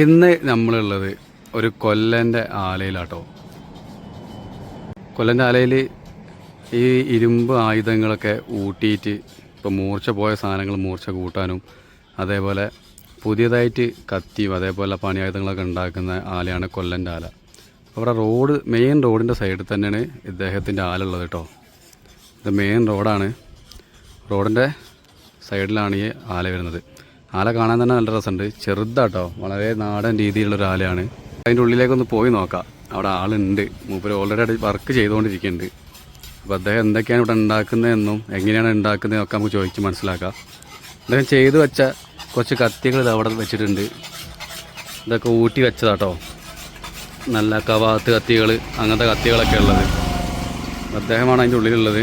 ഇന്ന് നമ്മളുള്ളത് ഒരു കൊല്ലന്റെ ആലയിലാട്ടോ. കൊല്ലന്റെ ആലയിൽ ഈ ഇരുമ്പ് ആയുധങ്ങളൊക്കെ ഊട്ടിയിട്ട് ഇപ്പോൾ മൂർച്ച പോയ സാധനങ്ങൾ മൂർച്ച കൂട്ടാനും അതേപോലെ പുതിയതായിട്ട് കത്തിയും അതേപോലെ പണിയായുധങ്ങളൊക്കെ ഉണ്ടാക്കുന്ന ആലയാണ് കൊല്ലന്റെ ആല. അവിടെ റോഡ് മെയിൻ റോഡിന്റെ സൈഡിൽ തന്നെയാണ് ഇദ്ദേഹത്തിന്റെ ആല ഉള്ളത് കേട്ടോ ഇത് മെയിൻ റോഡാണ് റോഡിന്റെ സൈഡിലാണ് ഈ ആല വരുന്നത്. ആല കാണാൻ തന്നെ നല്ല രസമുണ്ട്. ചെറുതാട്ടോ. വളരെ നാടൻ രീതിയിലുള്ള ഒരു ആലയാണ് അതിന്റെ ഉള്ളിലേക്കൊന്ന് പോയി നോക്കാം. അവിടെ ആളുണ്ട്. മൂപ്പര് ഓൾറെഡി വർക്ക് ചെയ്തുകൊണ്ടിരിക്കുന്നുണ്ട്. അപ്പോൾ അദ്ദേഹം എന്തൊക്കെയാണ് ഇവിടെ ഉണ്ടാക്കുന്നതെന്നും എങ്ങനെയാണ് ഉണ്ടാക്കുന്നതെന്നൊക്കെ നമുക്ക് ചോദിച്ച് മനസ്സിലാക്കാം. അദ്ദേഹം ചെയ്തു വെച്ച കുറച്ച് കത്തികൾ ഇത് അവിടെ വെച്ചിട്ടുണ്ട്. ഇതൊക്കെ ഊട്ടി വെച്ചതാട്ടോ. നല്ല കവാത്ത് കത്തികൾ അങ്ങനത്തെ കത്തികളൊക്കെ ഉള്ളത്. അദ്ദേഹമാണ് അതിന്റെ ഉള്ളിലുള്ളത്.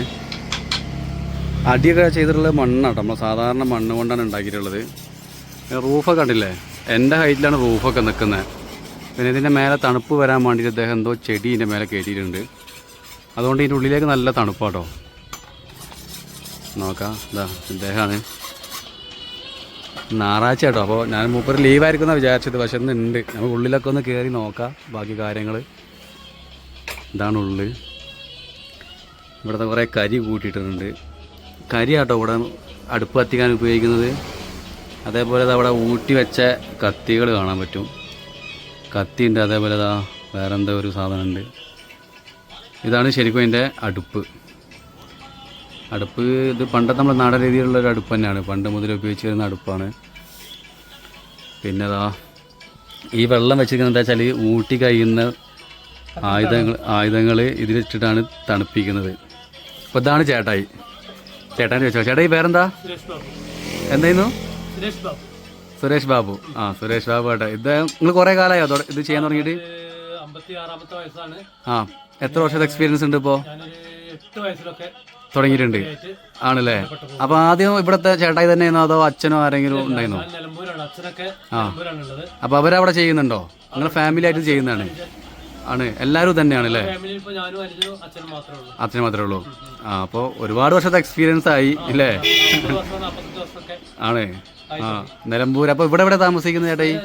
അടിയൊക്കെ ചെയ്തിട്ടുള്ളത് മണ്ണാട്ടോ. നമ്മൾ സാധാരണ മണ്ണ് കൊണ്ടാണ് ഉണ്ടാക്കിയിട്ടുള്ളത്. റൂഫൊക്കെ കണ്ടില്ലേ? എന്റെ ഹൈറ്റിലാണ് റൂഫൊക്കെ നിൽക്കുന്നത്. പിന്നെ ഇതിന്റെ മേലെ തണുപ്പ് വരാൻ വേണ്ടിയിട്ട് അദ്ദേഹം എന്തോ ചെടി ഇതിന്റെ മേലെ കയറ്റിയിട്ടുണ്ട്. അതുകൊണ്ട് ഇതിന്റെ ഉള്ളിലേക്ക് നല്ല തണുപ്പാട്ടോ. നോക്കാം ഇതാ ഇദ്ദേഹമാണ്. ഞായറാഴ്ച കേട്ടോ അപ്പോൾ ഞാൻ മൂപ്പർ ലീവായിരിക്കുന്ന വിചാരിച്ചത് പക്ഷെ ഇന്ന് ഉണ്ട് നമുക്ക് ഉള്ളിലൊക്കെ ഒന്ന് കയറി നോക്കാം ബാക്കി കാര്യങ്ങൾ ഇതാണ് ഉള്ളിൽ ഇവിടുത്തെ കുറേ കരി കൂട്ടിയിട്ടുണ്ട്. കരി ആട്ടോ ഇവിടെ അടുപ്പ് കത്തിക്കാൻ ഉപയോഗിക്കുന്നത്. അതേപോലെ അവിടെ ഊട്ടി വെച്ച കത്തികൾ കാണാൻ പറ്റും. കത്തിയുണ്ട് അതേപോലെ ഇതാ വേറെ എന്തോ ഒരു സാധനമുണ്ട്. ഇതാണ് ശരിക്കും അതിന്റെ അടുപ്പ്. അടുപ്പ് ഇത് പണ്ടത്തെ നമ്മൾ നാടൻ രീതിയിലുള്ള ഒരു അടുപ്പ് തന്നെയാണ്. പണ്ട് മുതൽ ഉപയോഗിച്ച് വരുന്ന അടുപ്പാണ്. പിന്നെ അതാ ഈ വെള്ളം വെച്ചിരിക്കുന്നത് എന്താ വെച്ചാൽ ഊട്ടി കഴിയുന്ന ആയുധങ്ങൾ ആയുധങ്ങൾ ഇതിലിട്ടിട്ടാണ് തണുപ്പിക്കുന്നത്. അപ്പോൾ ഇതാണ് ചേട്ടായി. ചേട്ടാൻ ചോദിച്ചോ? ചേട്ടായി പേരെന്താ? എന്തായിരുന്നു? സുരേഷ് ബാബു. സുരേഷ് ബാബു. ആ സുരേഷ് ബാബു ആട്ടെ. ഇത് നിങ്ങൾ കുറെ കാലമായോ അതോടെ ഇത് ചെയ്യാൻ തുടങ്ങിയിട്ട്? ആ എത്ര വർഷത്തെ എക്സ്പീരിയൻസ് ഉണ്ട് ഇപ്പോ? ഞാനൊരു എട്ട് വയസ്സിലൊക്കെ തുടങ്ങിയിട്ടുണ്ട്. ആണല്ലേ? അപ്പൊ ആദ്യം ഇവിടത്തെ ചേട്ടായി തന്നെയായിരുന്നോ അതോ അച്ഛനോ ആരെങ്കിലും ഉണ്ടായിരുന്നോ? ആ. അപ്പൊ അവരവിടെ ചെയ്യുന്നുണ്ടോ? നിങ്ങൾ ഫാമിലി ആയിട്ട് ചെയ്യുന്നതാണ്. ആണ്. എല്ലാവരും ഞാനും അനുജനും അച്ഛനും മാത്രമേ ഉള്ളൂ. ആ അപ്പോൾ ഒരുപാട് വർഷത്തെ എക്സ്പീരിയൻസ് ആയി അല്ലേ ആണ്. ആ നിലമ്പൂർ അപ്പോൾ ഇവിടെ എവിടെ താമസിക്കുന്ന ചേട്ടായി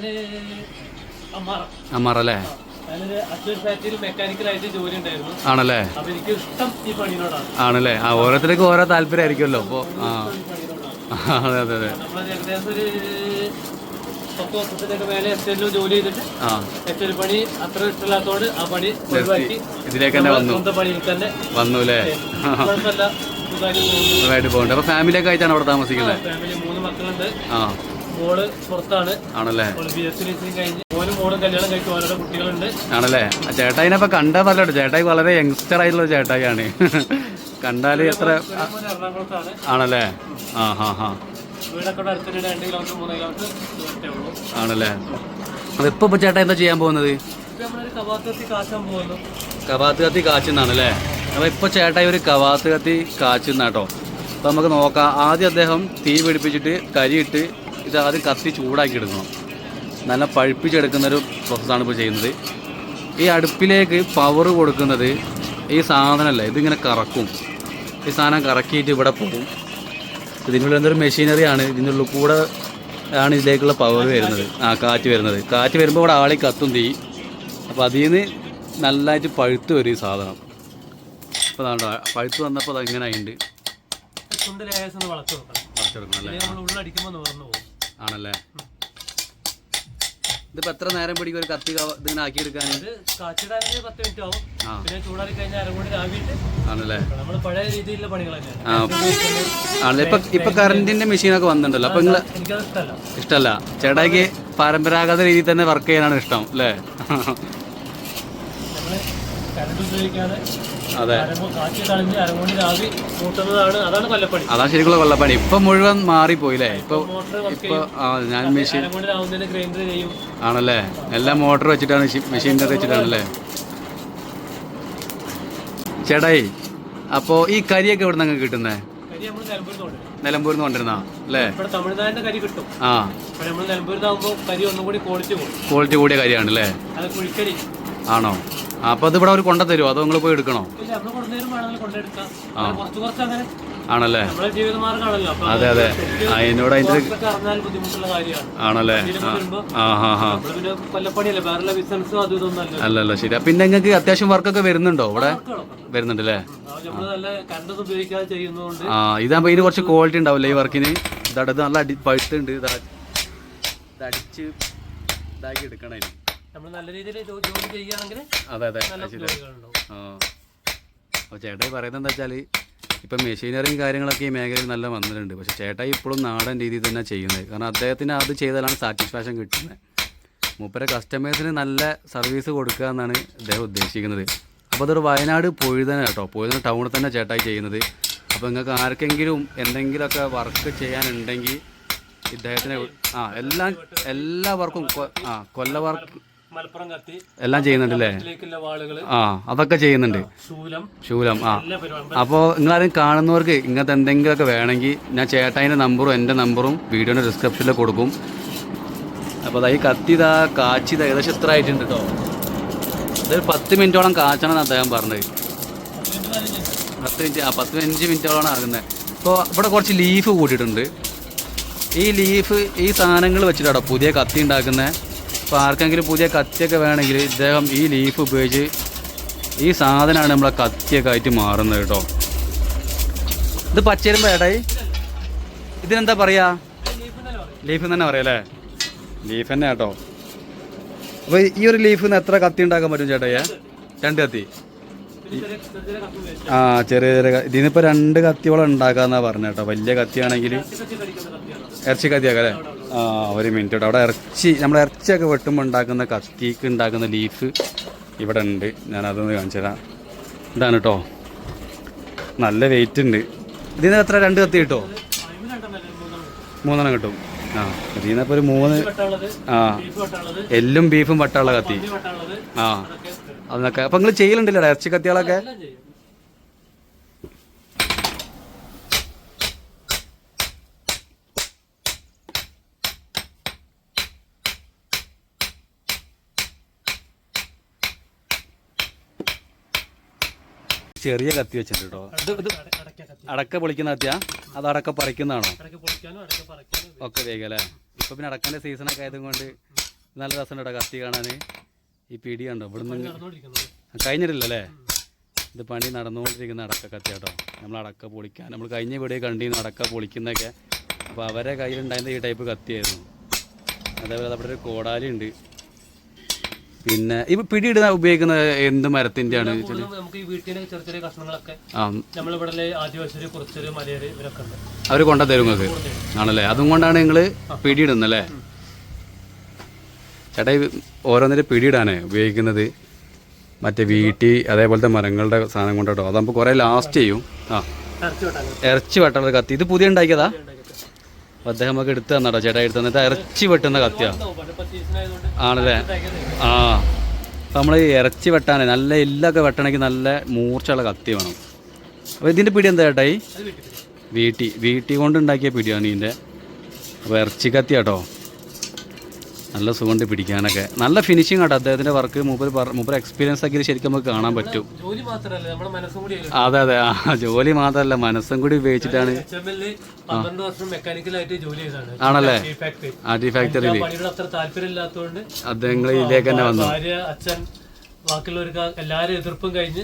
മെക്കാനിക്കലായിട്ട് ജോലി ഉണ്ടായിരുന്നു. ആണല്ലേ? ഈ ആണല്ലേ? ആ ഓരോരുത്തർക്കും ഓരോ താല്പര്യമായിരിക്കുമല്ലോ. അപ്പോൾ ആ. ഈ അതെ അതെ അതെ. പത്ത് വർഷത്തിനൊക്കെ മേലെ എസ്റ്റേറ്റിൽ ജോലി ചെയ്തിട്ട്. എസ്റ്റേറ്റ് പണി അത്ര ഇഷ്ടമില്ലാത്തതുകൊണ്ട് ആ പണി ഒഴിവാക്കി. ഇതിലേക്ക് തന്നെ വന്നു. സ്വന്തം പണി എനിക്ക് തന്നെ വന്നു അല്ലേ കുഴപ്പമില്ല. സുഖമായിട്ട് ആയിട്ടാണ് അവിടെ താമസിക്കുന്നത്? ഫാമിലി മൂന്ന് മക്കളുണ്ട്. ആ. മോൾ പുറത്താണ്. ആണല്ലേ? ആണല്ലേ? ആ ചേട്ടായിനെ അപ്പോൾ കണ്ടാൽ പറഞ്ഞോ ചേട്ടായി വളരെ യങ്സ്റ്റർ ആയിട്ടുള്ള ചേട്ടായിയാണ്. കണ്ടാൽ എത്ര ആണല്ലേ? ആ ഹാ ഹാ. വീടൊക്കെ ഇവിടെ അടുത്തിട്ട് രണ്ട് കിലോമീറ്റർ മൂന്ന് കിലോമീറ്റർ ദൂരത്തേ ഉള്ളൂ. ആണല്ലേ? അപ്പോൾ ഇപ്പോൾ ഇപ്പോൾ ചേട്ടാ എന്താ ചെയ്യാൻ പോകുന്നത്? ഇപ്പൊ കാച്ചാൻ പോകുന്നു. കവാത്ത് കത്തി കാച്ചെന്നാണല്ലേ അപ്പോൾ ഇപ്പോൾ ചേട്ടാ ഒരു കവാത്ത് കത്തി കാച്ചെന്നാട്ടോ അപ്പോൾ നമുക്ക് നോക്കാം. ആദ്യം അദ്ദേഹം തീ പിടിപ്പിച്ചിട്ട് കരിയിട്ട് ഇത് ആദ്യം കത്തി ചൂടാക്കി എടുക്കണം നല്ല പഴുപ്പിച്ചെടുക്കുന്നൊരു പ്രോസസ്സാണ് ഇപ്പോൾ ചെയ്യുന്നത്. ഈ അടുപ്പിലേക്ക് പവർ കൊടുക്കുന്നത് ഈ സാധനമല്ല ഇതിങ്ങനെ കറക്കും. ഈ സാധനം കറക്കിയിട്ട് ഇവിടെ പോകും. ഇതിനുള്ളിൽ എന്തൊരു മെഷീനറിയാണ് ഇതിനുള്ള കൂടെ ആണ് ഇതിലേക്കുള്ള പവർ വരുന്നത്. ആ കാറ്റ് വരുന്നത്. കാറ്റ് വരുമ്പോൾ ഇവിടെ ആളി കത്തും തീ അപ്പോൾ അതിൽ നിന്ന് നല്ലതായിട്ട് പഴുത്ത് വരും ഈ സാധനം. അപ്പോൾ അതാണ്ടോ പഴുത്ത് വന്നപ്പോൾ അത് ഇങ്ങനെ ഉണ്ട് കൊടുക്കണം അല്ലേ? ആണല്ലേ? ഇതിപ്പോൾ എത്ര നേരം പിടിക്കും ഒരു കത്തി ഇതിങ്ങനെ ഇത് കാച്ചിടാനെങ്കിൽ പത്ത് മിനിറ്റ് ആവും. പിന്നെ ചൂടാറി കഴിഞ്ഞാൽ കൂടി രാവിയിട്ട് ആണല്ലേ? നമ്മൾ പഴയ രീതിയിലുള്ള പണികളൊക്കെ ആണല്ലേ? ഇപ്പൊ ഇപ്പൊ കറണ്ടിന്റെ മെഷീനൊക്കെ വന്നിട്ടുണ്ടല്ലോ. അപ്പൊ നിങ്ങൾ എനിക്കത് ഇഷ്ടമല്ല ചേട്ടായിക്ക് പരമ്പരാഗത രീതിയിൽ തന്നെ വർക്ക് ചെയ്യാനാണ് ഇഷ്ടം അല്ലേ? കരണ്ട് ഉപയോഗിക്കാതെ അതെ. കളഞ്ഞ് രാവി കൂട്ടുന്നതാണ് അതാണ് കൊല്ലപ്പണി. അതാണ് ശരിക്കുള്ള കൊല്ലപ്പണി. ഇപ്പൊ മുഴുവൻ മാറിപ്പോയില്ലേ? ഇപ്പൊ ഇപ്പൊ ഞാൻ മെഷീൻ ഗ്രൈൻഡർ ചെയ്യും. ആണല്ലേ? എല്ലാം മോട്ടർ വെച്ചിട്ടാണ് മെഷീന്റെ വെച്ചിട്ടാണല്ലേ? ചേട്ടായി അപ്പോ ഈ കരിയൊക്കെ എവിടെ നിന്ന് നമ്മൾ നിലമ്പൂരിൽ നിലമ്പൂരിൽ നിന്ന് കൊണ്ടിരുന്ന അല്ലേ? ഇവിടെ തമിഴ്നാടിന്റെ കരി കിട്ടും. ആ. നമ്മൾ നിലമ്പൂരിലാകുമ്പോൾ കരി ഒന്നും കൂടി ക്വാളിറ്റി കൂടിയ കരിയാണ് അല്ലേ? അത് കുഴിക്കരി ആണോ? അപ്പോൾ അത് ഇവിടെ അവർ കൊണ്ടു തരുമോ അതോ നിങ്ങൾ പോയി എടുക്കണോ? ആണല്ലേ? അതെ അതെ. അതിനോട് അതിന്റെ ആണല്ലേ? അല്ലല്ല ശരി പിന്നെ നിങ്ങൾക്ക് അത്യാവശ്യം വർക്കൊക്കെ വരുന്നുണ്ടോ ഇവിടെ? വരുന്നുണ്ട് അല്ലേ ആ ഇതാകുമ്പോ ഇതിന് കുറച്ച് ക്വാളിറ്റി ഉണ്ടാവില്ലേ ഈ വർക്കിന്? ഇതടത് നല്ല അടി പഴുത്തുണ്ട്. ഇതാ ഇത് അടിച്ച് ഇതാക്കി എടുക്കണം നമ്മൾ നല്ല രീതിയിൽ ജോലി ചെയ്യുകയാണെങ്കിൽ അതെ അതെ. ചേട്ടായി പറയുന്നത് എന്താ വെച്ചാൽ ഇപ്പം മെഷീനറിയും കാര്യങ്ങളൊക്കെ ഈ മേഖലയിൽ നല്ല വന്നിട്ടുണ്ട്. പക്ഷേ ചേട്ടായി ഇപ്പോഴും നാടൻ രീതിയിൽ തന്നെ ചെയ്യുന്നത്. കാരണം അദ്ദേഹത്തിന് അത് ചെയ്താലാണ് സാറ്റിസ്ഫാക്ഷൻ കിട്ടുന്നത്. മൂപ്പരെ കസ്റ്റമേഴ്സിന് നല്ല സർവീസ് കൊടുക്കുക എന്നാണ് അദ്ദേഹം ഉദ്ദേശിക്കുന്നത്. അപ്പോൾ അതൊരു വയനാട് പൊഴുതന കേട്ടോ. പൊഴുതന ടൗണിൽ തന്നെ ചേട്ടായി ചെയ്യുന്നത്. അപ്പോൾ നിങ്ങൾക്ക് ആർക്കെങ്കിലും എന്തെങ്കിലുമൊക്കെ വർക്ക് ചെയ്യാനുണ്ടെങ്കിൽ ഇദ്ദേഹത്തിന് ആ എല്ലാം എല്ലാ വർക്കും ആ കൊല്ല വർക്ക് മലപ്പുറം കത്തി. എല്ലാം ചെയ്യുന്നുണ്ടല്ലേ? ആ അതൊക്കെ ചെയ്യുന്നുണ്ട്. ശൂലം. ആ. അപ്പോൾ നിങ്ങളാരും കാണുന്നവർക്ക് ഇങ്ങനത്തെ എന്തെങ്കിലുമൊക്കെ വേണമെങ്കിൽ ഞാൻ ചേട്ടായിന്റെ നമ്പറും എന്റെ നമ്പറും വീഡിയോന്റെ ഡിസ്ക്രിപ്ഷനിൽ കൊടുക്കും. അപ്പോൾ അതായത് കത്തി ഇതാ കാച്ചി ഇതാ ഏകദേശം എത്ര ആയിട്ടുണ്ട് കേട്ടോ ഇതൊരു പത്ത് മിനിറ്റോളം കാച്ചണം എന്ന് അദ്ദേഹം പറഞ്ഞത്. പത്ത് മിനിറ്റ് ആ പത്ത് അഞ്ച് മിനിറ്റോളമാണ് ആകുന്നത്. അപ്പോൾ ഇവിടെ കുറച്ച് ലീഫ് കൂട്ടിയിട്ടുണ്ട്. ഈ ലീഫ് ഈ സാധനങ്ങൾ വെച്ചിട്ടാണോ പുതിയ കത്തി ഉണ്ടാക്കുന്നത്. ഇപ്പോൾ ആർക്കെങ്കിലും പുതിയ കത്തിയൊക്കെ വേണമെങ്കിൽ ഇദ്ദേഹം ഈ ലീഫ് ഉപയോഗിച്ച് ഈ സാധനമാണ് നമ്മളെ കത്തിയൊക്കെ ആയിട്ട് മാറുന്നത് കേട്ടോ. ഇത് പച്ചരുമ്പോ ഏട്ടായി ഇതിനെന്താ പറയാ? ലീഫ് തന്നെ പറയാം അല്ലേ? ലീഫ് തന്നെ കേട്ടോ. അപ്പോൾ ഈ ഒരു ലീഫിൽ നിന്ന് എത്ര കത്തി ഉണ്ടാക്കാൻ പറ്റും ചേട്ടയ്യ രണ്ട് കത്തി. ആ ചെറിയ ചെറിയ ഇതിനിപ്പോൾ രണ്ട് കത്തിയോളം ഉണ്ടാക്കാന്നാ പറഞ്ഞ കേട്ടോ. വലിയ കത്തിയാണെങ്കിൽ ഇറച്ചി കത്തിയാക്കാം അല്ലേ? ഒരു മിനിറ്റ് അവിടെ ഇറച്ചി നമ്മൾ ഇറച്ചിയൊക്കെ വെട്ടുമ്പോൾ ഉണ്ടാക്കുന്ന കത്തിക്ക് ഉണ്ടാക്കുന്ന ലീഫ് ഇവിടെ ഉണ്ട്. ഞാൻ അതൊന്ന് കാണിച്ചു തരാം. ഇതാണ് കേട്ടോ നല്ല വെയിറ്റ് ഉണ്ട്. ഇതിന് എത്ര? രണ്ട് കത്തി കിട്ടോ? മൂന്നെണ്ണം കിട്ടും. ആ ഇതിന് ഒരു മൂന്ന് ആ എല്ലും ബീഫും വട്ടമുള്ള കത്തി. ആ അതൊക്കെ. അപ്പം നിങ്ങൾ ചെയ്യലുണ്ടല്ലോ ഇറച്ചി കത്തികളൊക്കെ ചെറിയ കത്തി വെച്ചിട്ടുണ്ട്? കേട്ടോ അടക്ക പൊളിക്കുന്ന കത്തിയാ? അത് അടക്ക പറിക്കുന്നതാണോ? ഒക്കെ വേഗം അല്ലേ? ഇപ്പം പിന്നെ അടക്കന്റെ സീസണൊക്കെ ആയതുകൊണ്ട് നല്ല രസമുണ്ട് കേട്ടോ കത്തി കാണാൻ ഈ പിടി കണ്ടോ ഇവിടുന്ന് കഴിഞ്ഞിട്ടില്ലല്ലേ ഇത് പണി നടന്നുകൊണ്ടിരിക്കുന്ന അടക്ക കത്തി കേട്ടോ നമ്മൾ അടക്ക പൊളിക്കാൻ നമ്മൾ കഴിഞ്ഞ വീഡിയോ കണ്ടിരുന്നു അടക്ക പൊളിക്കുന്നൊക്കെ അപ്പോൾ അവരെ കയ്യിലുണ്ടായിരുന്ന ഈ ടൈപ്പ് കത്തിയായിരുന്നു. അതേപോലെ അവിടെ ഒരു കോടാലി ഉണ്ട്. പിന്നെ ഇപ്പൊ പിടിയിടുന്ന ഉപയോഗിക്കുന്ന എന്ത് മരത്തിന്റെ ആണ് നമുക്ക് ഈ വീട്ടിലെ ചെറിയ ചെറിയ കഷ്ണങ്ങളൊക്കെ അവർ നമ്മളിവിടെ കുറച്ചൊരു ഇവരൊക്കെ ഉണ്ട്. അവർ കൊണ്ടുതരും നിങ്ങൾക്ക്? ആണല്ലേ? അതും കൊണ്ടാണ് നിങ്ങൾ പിടിയിടുന്നല്ലേ? ചേട്ടാ ഓരോന്നിന്റെ പിടിയിടാണ് പിടിയിടാനേ ഉപയോഗിക്കുന്നത്? മറ്റേ വീട്ടി അതേപോലത്തെ മരങ്ങളുടെ സാധനം കൊണ്ടോ അതാകുമ്പോൾ കുറേ ലാസ്റ്റ് ചെയ്യും. ആ. ഇറച്ചി വെട്ടാനുള്ള കത്തി. ഇത് പുതിയ ഉണ്ടാക്കിയതാ? അപ്പോൾ അദ്ദേഹം നമുക്ക് എടുത്ത് തന്നാട്ടോ. ചേട്ടാ എടുത്ത് തന്നിട്ട് ഇറച്ചി വെട്ടുന്ന കത്തിയ. ആണല്ലേ? ആ. അപ്പോൾ നമ്മൾ ഇറച്ചി വെട്ടാനേ നല്ല എല്ലൊക്കെ വെട്ടണമെങ്കിൽ നല്ല മൂർച്ചയുള്ള കത്തി വേണം. അപ്പോൾ ഇതിന്റെ പിടി എന്താ ചേട്ടായി വീട്ടി വീട്ടി കൊണ്ട് ഉണ്ടാക്കിയ പിടിയാണ് ഇതിന്റെ അപ്പോൾ ഇറച്ചി കത്തി കേട്ടോ നല്ല സുഖമുണ്ട് പിടിക്കാനൊക്കെ. നല്ല ഫിനിഷിംഗ് ആട്ടോ അദ്ദേഹത്തിന്റെ വർക്ക് മൂപ്പർ മൂപ്പര് മൂപ്പർ എക്സ്പീരിയൻസ് ആക്കി ശരിക്കും നമുക്ക് കാണാൻ പറ്റും. അതെ അതെ. ആ ജോലി മാത്രമല്ല മനസ്സും കൂടി ഉപയോഗിച്ചിട്ടാണ്. ആണല്ലേ? ആർട്ടി ഫാക്ടറിയിൽ അദ്ദേഹങ്ങൾ ഇതിലേക്ക് തന്നെ വന്നു. ബാക്കിയുള്ളവർക്ക് എല്ലാരും എതിർപ്പും കഴിഞ്ഞ്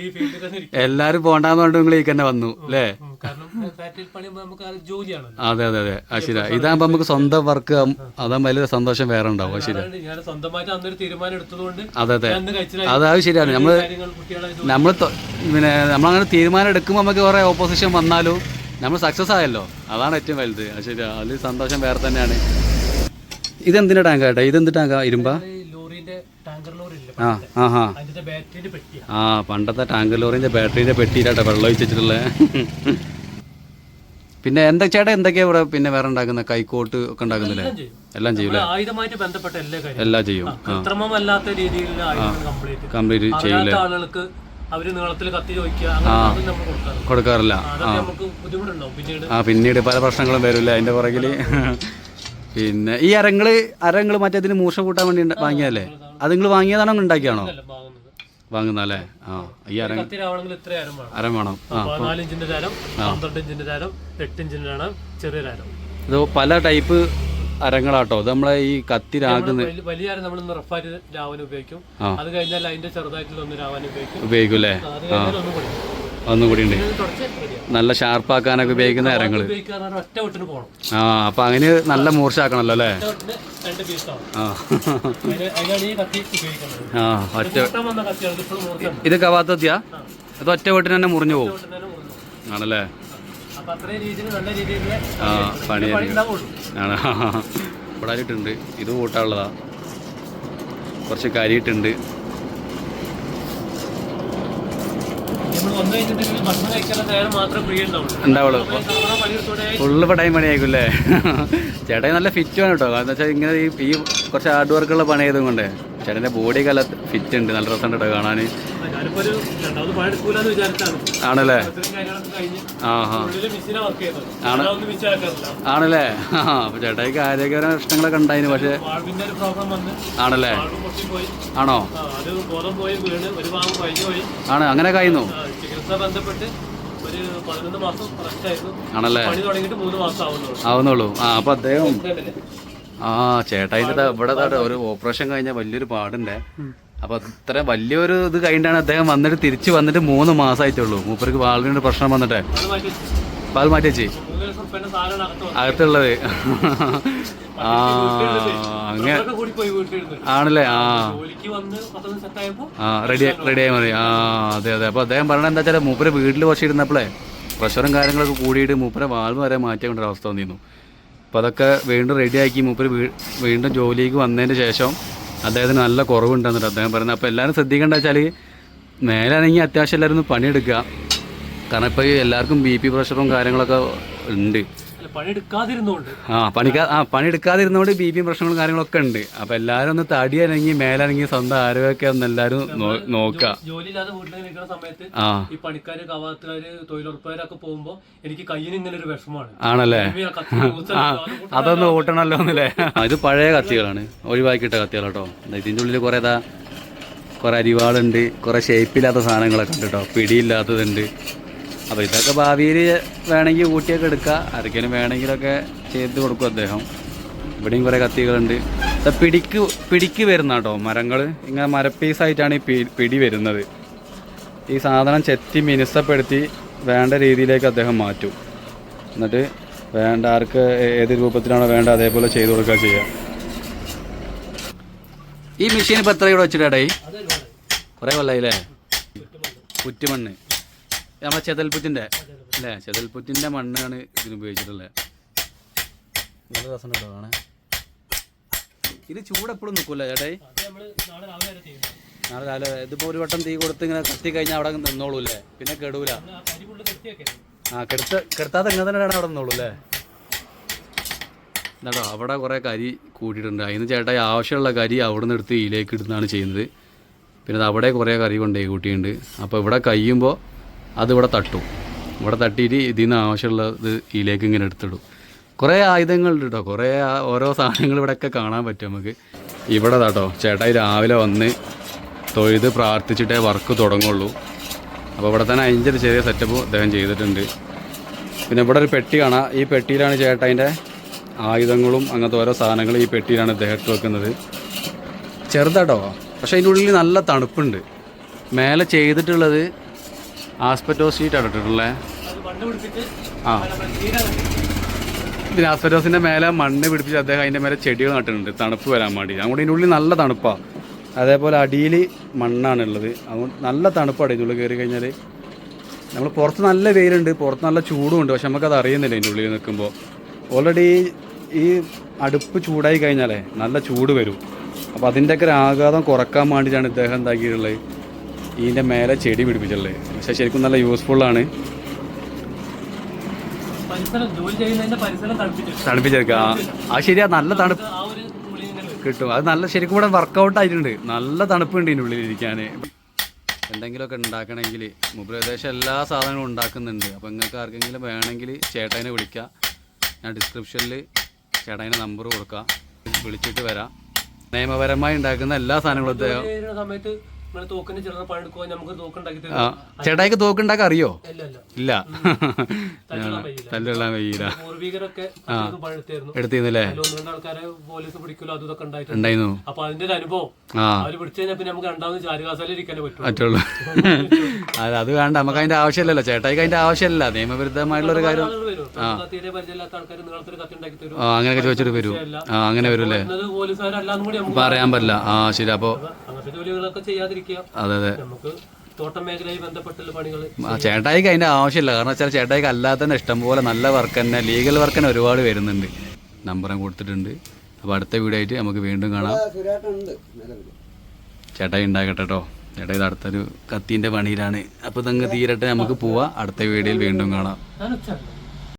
ഈ ഫീൽഡിൽ തന്നെ ഇരിക്കും. എല്ലാവരും പോണ്ടാന്ന് പറഞ്ഞിട്ട് നിങ്ങൾ ഈ തന്നെ വന്നു അല്ലേ? കാരണം ഫാക്ടറി പണിയുമ്പോൾ നമുക്ക് അത് ജോലിയാണല്ലോ. അതെ അതെ അതെ. അശ്വര ഇതാകുമ്പോ നമുക്ക് സ്വന്തം വർക്ക് അതാകുമ്പോ വലിയ സന്തോഷം വേറെ ഉണ്ടാവും. അശ്വര ശരി. അതാണ് ഞാൻ സ്വന്തമായിട്ട് അന്നൊരു തീരുമാനം എടുത്തതുകൊണ്ട് അതെ അതെ. ഞാൻ അന്ന് കഴിച്ചില്ല. അതായത് ശരിയാണ്. നമ്മൾ കാര്യങ്ങൾ കുട്ടികളെ നമ്മൾ പിന്നെ നമ്മളങ്ങനെ തീരുമാനം എടുക്കുമ്പോൾ നമുക്ക് കുറേ ഓപ്പോസിഷൻ വന്നാലും നമ്മൾ സക്സസ് ആയല്ലോ. അതാണ് ഏറ്റവും വലുത്. അത് ശരി. അതിൽ സന്തോഷം വേറെ തന്നെയാണ്. ഇതെന്തിന്റെ ടാങ്കാ ഏട്ടാ ഇതെന്ത് ടാങ്കാ ഇരുമ്പാ? ഈ ലോറിന്റെ ടാങ്കർ ലോറി ഇല്ല ആ പണ്ടത്തെ? ടാങ്കർ ലോറിന്റെ ബാറ്ററിന്റെ പെട്ടിയിലാട്ടെ വെള്ളം ഒഴിച്ചിട്ടുള്ളത് പിന്നെ എന്താ ചേട്ടാ എന്തൊക്കെയാ ഇവിടെ പിന്നെ വേറെ ഉണ്ടാക്കുന്ന? കൈക്കോട്ട് ഒക്കെ ഉണ്ടാക്കുന്നില്ലേ? എല്ലാം ചെയ്യും. എല്ലാം ചെയ്യും ആയുധമായിട്ട് ബന്ധപ്പെട്ട എല്ലാ കാര്യവും എല്ലാം ചെയ്യും. കൃത്രിമമല്ലാത്ത രീതിയിൽ കംപ്ലീറ്റ് കംപ്ലീറ്റ് ചെയ്യും അറിയാത്ത ആളുകൾക്ക് അവർ നീളത്തിൽ കത്തി ചോദിക്കുക. കൊടുക്കാറില്ല. ആ പിന്നീട് പല പ്രശ്നങ്ങളും വരില്ല അതിന്റെ പുറകിൽ പിന്നെ ഈ അരങ്ങൾ അരങ്ങൾ മറ്റേതിന് മൂർച്ച കൂട്ടാൻ വേണ്ടി വാങ്ങിയാലേ വാങ്ങിയതല്ലേ? അത് നിങ്ങൾ വാങ്ങിയതാണോ നിങ്ങൾ ഉണ്ടാക്കിയാണോ? വാങ്ങുന്നല്ലേ ആ ഈ അര കത്തിരാവണമെങ്കിൽ ഇത്ര അരം വേണം. അരം വേണം. ആ പതിനാല് ഇഞ്ചിന്റെ തരം പന്ത്രണ്ട് ഇഞ്ചിന്റെ തരം എട്ട് ഇഞ്ചിന്റെ തരം ചെറിയ ഇത് പല ടൈപ്പ് അരങ്ങളാട്ടോ. ഇത് നമ്മളെ ഈ കത്തിരാകുന്ന വലിയ- വലിയ അരം നമ്മൾ റഫായിട്ട് ഉപയോഗിക്കും. ആ. അത് കഴിഞ്ഞാൽ അതിന്റെ ചെറുതായിട്ടുള്ള ഒന്ന് രാവൻ ഉപയോഗിക്കും. ഉപയോഗിക്കും അല്ലേ അത് കഴിഞ്ഞാൽ ഒന്നും ഒന്നും കൂടി ഉണ്ട്. നല്ല ഷാർപ്പാക്കാനൊക്കെ ഉപയോഗിക്കുന്ന പോകണം. ആ അപ്പം അങ്ങനെ നല്ല മൂർച്ചയാക്കണമല്ലോ അല്ലേ? ആ. ഒറ്റ ഇത് കവാത്തത്തിയാ അത് ഒറ്റ വീട്ടിന് തന്നെ മുറിഞ്ഞു പോകും. ആണല്ലേ? ആ പണി ആണ്. ഇവിടെ ഇട്ടുണ്ട് ഇത് കൂട്ടാനുള്ളതാ. കുറച്ച് കരിയിട്ടുണ്ട് നമ്മൾ വന്നു കഴിഞ്ഞിട്ടുണ്ടെങ്കിൽ ഭക്ഷണം കഴിക്കാനുള്ള നേരം മാത്രമേ ഫ്രീ ഉണ്ടാവുള്ളൂ ഫുള്ള് പടയും പണിയായിരിക്കും അല്ലേ? ചേട്ടൻ നല്ല ഫിറ്റ് ആണ് കേട്ടോ. കാരണം വെച്ചാൽ ഇങ്ങനെ ഈ ഈ കുറച്ച് ഹാർഡ് വർക്കുള്ള പണി കൊണ്ട് ചേട്ടന്റെ ബോഡി കല ഫിറ്റ് ഉണ്ട്. നല്ല രസമുണ്ട് കേട്ടോ കാണാൻ. ആണല്ലേ? ഇത്രയും കാര്യങ്ങളൊക്കെ കഴിഞ്ഞ് ആ ആ. വർക്ക് ചെയ്യുന്നത് ഞാനതൊന്നും മിസ്സാക്കാറില്ല ആണല്ലേ? അപ്പൊ ചേട്ടായിക്ക് ആരോഗ്യപരമായ പ്രശ്നങ്ങളൊക്കെ ഉണ്ടായിരുന്നു പക്ഷേ ആണല്ലേ? ആണോ? കഴിഞ്ഞു ആണ്. അങ്ങനെ കഴിയുന്നു ബന്ധപ്പെട്ട് ഒരു പതിനൊന്ന് മാസം ആണല്ലേ? പണി തുടങ്ങിയിട്ട് മൂന്ന് മാസം ആവുന്നുള്ളൂ. ആവുന്നുള്ളൂ. ആ അപ്പൊ അദ്ദേഹം ആ ചേട്ടാ ദാ ഇവിടെ ഒരു ഓപ്പറേഷൻ കഴിഞ്ഞ വലിയൊരു പാടുണ്ടേ. അപ്പൊ ഇത്ര വലിയൊരു ഇത് കഴിഞ്ഞിട്ടാണ് അദ്ദേഹം വന്നിട്ട് തിരിച്ചു വന്നിട്ട് മൂന്ന് മാസമായിട്ടുള്ളൂ മൂപ്പർക്ക് വാളിനൊരു പ്രശ്നം വന്നിട്ടേ. പാൽ മാറ്റി വെച്ചി മൂന്ന് ദിവസം ഉപ്പേന്റെ സാധനം അകത്ത് വന്നു അകത്തുള്ളത്. ആ അങ്ങനെ. ആണല്ലേ? ആ. ആ റെഡി റെഡിയായി മതി. ആ അതെ അതെ. അപ്പോൾ അദ്ദേഹം പറഞ്ഞത് എന്താ വെച്ചാൽ മൂപ്പര് വീട്ടിൽ കുറച്ച് ഇരുന്നപ്പോഴേ പ്രഷറും കാര്യങ്ങളൊക്കെ കൂടിയിട്ട് മൂപ്പരെ വാൽവ് വരെ മാറ്റേണ്ട ഒരു അവസ്ഥ വന്നിരുന്നു. അപ്പോൾ അതൊക്കെ വീണ്ടും റെഡിയാക്കി മൂപ്പര് വീണ്ടും ജോലിക്ക് വന്നതിന് ശേഷം അദ്ദേഹത്തിന് നല്ല കുറവുണ്ടെന്നിട്ട് അദ്ദേഹം പറയുന്നത്. അപ്പോൾ എല്ലാവരും ശ്രദ്ധിക്കേണ്ട വെച്ചാൽ മേലാണെങ്കിൽ അത്യാവശ്യം എല്ലാവരും പണിയെടുക്കുക. കാരണം ഇപ്പോൾ എല്ലാവർക്കും ബി പി പ്രഷറും കാര്യങ്ങളൊക്കെ ഉണ്ട്. പണിയെടുക്കാതിരുന്നോണ്ട്. ആ പണിക്കാ ആ പണിയെടുക്കാതിരുന്നോണ്ട് ബി പി പ്രശ്നങ്ങളും കാര്യങ്ങളൊക്കെ ഉണ്ട്. അപ്പൊ എല്ലാരും ഒന്ന് തടി അനങ്ങി മേലനങ്ങി സ്വന്തം ആരോഗ്യമൊക്കെ ഒന്ന് എല്ലാരും നോക്ക. നോക്കുക ജോലിയില്ലാതെ വീട്ടിൽ നിൽക്കുന്ന സമയത്ത് ഈ പണിക്കാര് കവാത്തുകാര് തൊഴിലുറപ്പുകാരൊക്കെ പോകുമ്പോ എനിക്ക് കയ്യിന് ഇങ്ങനെ ഒരു വിഷമാണ് ആണല്ലേ? അതൊന്ന് ഓട്ടണല്ലോ എന്നല്ലേ? ഇത് പഴയ കത്തികളാണ്. ഒഴിവാക്കിയിട്ട കത്തികൾ കേട്ടോ ഇതിന്റെ ഉള്ളിൽ കുറേ ഏതാ കുറേ അരിവാളുണ്ട് കുറേ ഷേപ്പില്ലാത്ത സാധനങ്ങളൊക്കെ ഉണ്ട് കേട്ടോ പിടിയില്ലാത്തതുണ്ട്. അപ്പോൾ ഇതൊക്കെ ഭാവിയിൽ വേണമെങ്കിൽ ഊട്ടിയൊക്കെ എടുക്കുക ആർക്കെങ്കിലും വേണമെങ്കിലൊക്കെ ചെയ്ത് കൊടുക്കും അദ്ദേഹം. ഇവിടെയും കുറേ കത്തികളുണ്ട്. പിടിക്ക് പിടിക്ക് വരുന്ന കേട്ടോ മരങ്ങൾ ഇങ്ങനെ മരപ്പീസായിട്ടാണ് ഈ പിടി വരുന്നത്. ഈ സാധനം ചെത്തി മിനുസപ്പെടുത്തി വേണ്ട രീതിയിലേക്ക് അദ്ദേഹം മാറ്റും. എന്നിട്ട് വേണ്ട ആർക്ക് ഏത് രൂപത്തിലാണോ വേണ്ട അതേപോലെ ചെയ്തു കൊടുക്കുക ചെയ്യാം. ഈ മെഷീൻ ഇപ്പോൾ എത്ര ഇവിടെ വെച്ചിട്ടാടേ. കുറേ കൊല്ലായില്ലേ? പുറ്റുമണ്ണ് നമ്മളെ ചെതൽപുറ്റിന്റെ അല്ലേ? ചെതൽപുറ്റിന്റെ മണ്ണാണ് ഇതിന് ഉപയോഗിച്ചിട്ടുള്ളത്. നല്ല രസം കേട്ടോ കാണാൻ. ഇത് ചൂടെപ്പോഴും നിൽക്കൂല ചേട്ടായി. അത് നമ്മൾ നാളെ രാവിലെ ഇതിപ്പോൾ ഒരു വട്ടം തീ കൊടുത്ത് ഇങ്ങനെ കത്തി കഴിഞ്ഞാൽ അവിടെ നിന്നോളൂ അല്ലേ? പിന്നെ കെടൂല. ആ കെടുത്ത കെടുത്താതെ ഇങ്ങനെ തന്നെ അവിടെ നിന്നോളൂ അല്ലേ? എന്നാട്ടോ അവിടെ കുറേ കരി കൂട്ടിയിട്ടുണ്ട്. അതിന് ചേട്ടായി ആവശ്യമുള്ള കരി അവിടെ നിന്ന് എടുത്ത് ഇതിലേക്ക് ഇടുന്നതാണ് ചെയ്യുന്നത്. പിന്നെ അത് അവിടെ കുറേ കറി കൊണ്ടുപോയി കൂട്ടിയിട്ടുണ്ട്. അപ്പോൾ ഇവിടെ കഴിയുമ്പോൾ അത് തട്ടു. തട്ടും ഇവിടെ തട്ടിയിട്ട് ഇതിൽ നിന്ന് ആവശ്യമുള്ളത് ഇതിലേക്ക് ഇങ്ങനെ എടുത്തിടും. കുറേ ആയുധങ്ങളുണ്ട് കേട്ടോ കുറേ ഓരോ സാധനങ്ങൾ ഇവിടെയൊക്കെ കാണാൻ പറ്റും നമുക്ക്. ഇവിടെ കേട്ടോ ചേട്ടായി രാവിലെ വന്ന് തൊഴുത് പ്രാർത്ഥിച്ചിട്ടേ വർക്ക് തുടങ്ങുള്ളൂ. അപ്പോൾ ഇവിടെ തന്നെ അതിന്റെ ഒരു ചെറിയ സെറ്റപ്പ് അദ്ദേഹം ചെയ്തിട്ടുണ്ട്. പിന്നെ ഇവിടെ ഒരു പെട്ടി കാണാം. ഈ പെട്ടിയിലാണ് ചേട്ടായിന്റെ ആയുധങ്ങളും അങ്ങനത്തെ ഓരോ സാധനങ്ങളും ഈ പെട്ടിയിലാണ് ഇട്ട് വെക്കുന്നത്. ചെറുതാട്ടോ പക്ഷേ അതിന്റെ ഉള്ളിൽ നല്ല തണുപ്പുണ്ട്. മേലെ ചെയ്തിട്ടുള്ളത് ആസ്പെറ്റോ ഷീറ്റാണ് ഇട്ടിട്ടുള്ളത് ആ. ഇതിന് ആസ്പെറ്റോസിന്റെ മേലെ മണ്ണ് പിടിപ്പിച്ച് അദ്ദേഹം അതിന്റെ മേലെ ചെടികൾ നട്ടിട്ടുണ്ട്. തണുപ്പ് വരാൻ വേണ്ടി. അതുകൊണ്ട് ഇതിന്റെ ഉള്ളിൽ നല്ല തണുപ്പാണ് അതേപോലെ അടിയിൽ മണ്ണാണ് ഉള്ളത് അതുകൊണ്ട് നല്ല തണുപ്പാണ് ഇതിന്റെ ഉള്ളിൽ കയറി കഴിഞ്ഞാൽ നമ്മൾ പുറത്ത് നല്ല വെയിലുണ്ട്. പുറത്ത് നല്ല ചൂടുമുണ്ട്. പക്ഷെ നമുക്കത് അറിയുന്നില്ല ഇതിന്റെ ഉള്ളിൽ നിൽക്കുമ്പോൾ ഓൾറെഡി ഈ അടുപ്പ് ചൂടായി കഴിഞ്ഞാലേ നല്ല ചൂട് വരും. അപ്പോൾ അതിന്റെയൊക്കെ ഒരു ആഘാതം കുറയ്ക്കാൻ വേണ്ടിയിട്ടാണ് ഇദ്ദേഹം എന്താക്കിയിട്ടുള്ളത്. ഇതിന്റെ മേലെ ചെടി പിടിപ്പിച്ചിട്ടുള്ളത്. പക്ഷെ ശരിക്കും നല്ല യൂസ്ഫുള്ളാണ് തണുപ്പിച്ചെടുക്കുക. ആ ശരിയാ നല്ല തണുപ്പ് കിട്ടും. അത് നല്ല ശരിക്കും കൂടെ വർക്കൗട്ട് ആയിട്ടുണ്ട്. നല്ല തണുപ്പുണ്ട് ഇതിന്റെ ഉള്ളിൽ ഇരിക്കാൻ. എന്തെങ്കിലുമൊക്കെ ഉണ്ടാക്കണമെങ്കിൽ മുപ്രദേശം എല്ലാ സാധനങ്ങളും ഉണ്ടാക്കുന്നുണ്ട്. അപ്പോൾ നിങ്ങൾക്ക് ആർക്കെങ്കിലും വേണമെങ്കിൽ ചേട്ടനെ വിളിക്കാം. ഞാൻ ഡിസ്ക്രിപ്ഷനിൽ ചേട്ടായിന്റെ നമ്പർ കൊടുക്കാം. വിളിച്ചിട്ട് വരാം. നിയമപരമായി ഉണ്ടാക്കുന്ന എല്ലാ സാധനങ്ങളും സമയത്ത് ചേട്ടായിക്ക് തോക്കുണ്ടാക്കാൻ അറിയോ? ഇല്ല തല്ലുള്ള പണിയെടുത്തായിരുന്നു എടുത്തിരുന്നല്ലേ? ഉണ്ടായിരുന്നു. പറ്റുള്ളൂ. അത് അത് വേണ്ട നമുക്ക് അതിന്റെ ആവശ്യമില്ലല്ലോ. ചേട്ടായിക്ക് അതിന്റെ ആവശ്യമില്ല. നിയമവിരുദ്ധമായിട്ടുള്ള ഒരു കാര്യം. ആ. അങ്ങനെയൊക്കെ ചോദിച്ചിട്ട് വരൂ. ആ അങ്ങനെ വരൂല്ലേ? പറയാൻ പറ്റില്ല. ആ ശരി അപ്പോൾ അതെ അതെ. നമുക്ക് തോട്ടം ബന്ധപ്പെട്ടുള്ള പണികൾ ചേട്ടായിക്ക് അതിന്റെ ആവശ്യമില്ല. കാരണം വെച്ചാൽ ചേട്ടായിക്ക് അല്ലാതെ തന്നെ ഇഷ്ടംപോലെ നല്ല വർക്ക് തന്നെ ലീഗൽ വർക്ക് തന്നെ ഒരുപാട് വരുന്നുണ്ട്. നമ്പറും കൊടുത്തിട്ടുണ്ട്. അപ്പോൾ അടുത്ത വീഡിയോ ആയിട്ട് നമുക്ക് വീണ്ടും കാണാം. ചേട്ടായി ഉണ്ടാകട്ടെ കേട്ടോ ചേട്ടായി ഇത് അടുത്തൊരു കത്തിന്റെ പണിയിലാണ്. അപ്പോൾ ഇതങ്ങ് തീരട്ടെ നമുക്ക് പോവാം. അടുത്ത വീഡിയോയിൽ വീണ്ടും കാണാം.